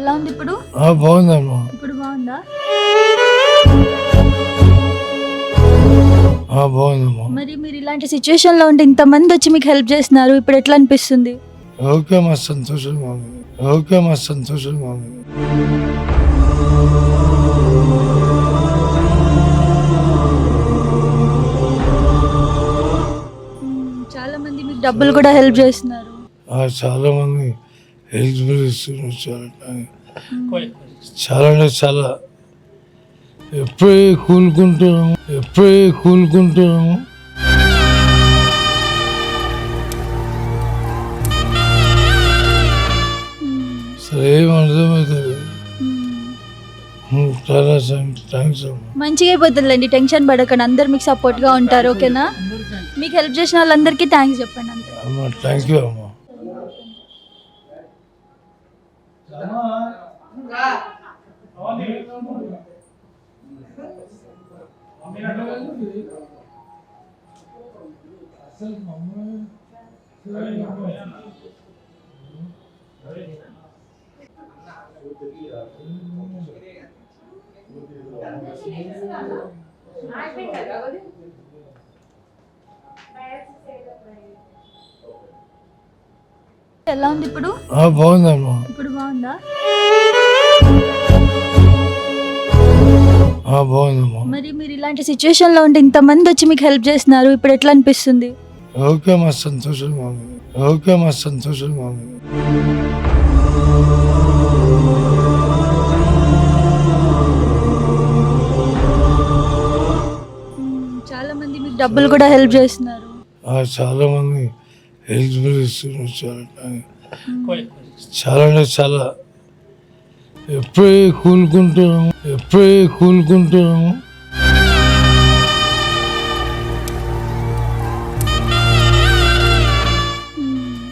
ఎలా ఉంది ఇప్పుడు? బాగుందమ్మా ఇప్పుడు బాగుందా? బాగుందమ్మా మరి మీరు ఇలాంటి సిచ్యువేషన్లో ఉంటే ఇంతమంది వచ్చి మీకు హెల్ప్ చేస్తున్నారు ఇప్పుడు ఎట్లా అనిపిస్తుంది? ఓకే మా సంతోషంగా ఉంది ఓకే మా సంతోషంగా ఉంది మ్మ్, చాలా మంది మీకు డబ్బులు కూడా హెల్ప్ చేస్తున్నారు. చాలా మంది. హెల్త్ చాలా చాలా అంటే చాలా ఎప్పుడే కూలుకుంటున్నాము ఎప్పుడే కూలుకుంటున్నాము సరే అర్థమవుతుంది. చాలా థ్యాంక్స్ అమ్మా. మంచిగా అయిపోతుందిలేండి టెన్షన్ పడకండి అందరు మీకు సపోర్ట్గా ఉంటారు ఓకేనా? మీకు హెల్ప్ చేసిన వాళ్ళందరికీ థ్యాంక్స్ చెప్పండి అంతే. అమ్మా థ్యాంక్ యూ అమ్మా. అసలు మమ్మల్ని అయిపోయింది కదా ఎలా ఉంది ఇప్పుడు? బాగుందమ్మా ఇప్పుడు బాగుందా? బాగుందమ్మా మరి మీరు ఇలాంటి సిచ్యువేషన్లో ఉంటే ఇంతమంది వచ్చి మీకు హెల్ప్ చేస్తున్నారు ఇప్పుడు ఎట్లా అనిపిస్తుంది? ఓకే మా సంతోషంగా ఉంది ఓకే మా సంతోషంగా ఉంది మ్మ్, చాలా మంది మీకు డబ్బులు కూడా హెల్ప్ చేస్తున్నారు. చాలా మంది చాలా చాలా. అంటే చాలా ఎప్పుడే కూలుకుంటున్నాము ఎప్పుడే కూలుకుంటున్నాము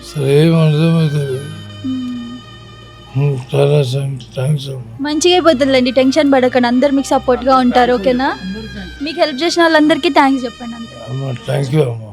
సరే ఏం అర్థమవుతుంది. చాలా థ్యాంక్స్ అమ్మా. మంచిగా అయిపోతుందిలేండి టెన్షన్ పడకండి అందరు మీకు సపోర్ట్గా ఉంటారు ఓకేనా? మీకు హెల్ప్ చేసిన వాళ్ళందరికీ థ్యాంక్స్ చెప్పండి అంతే అమ్మా థ్యాంక్ యూ అమ్మా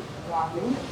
happening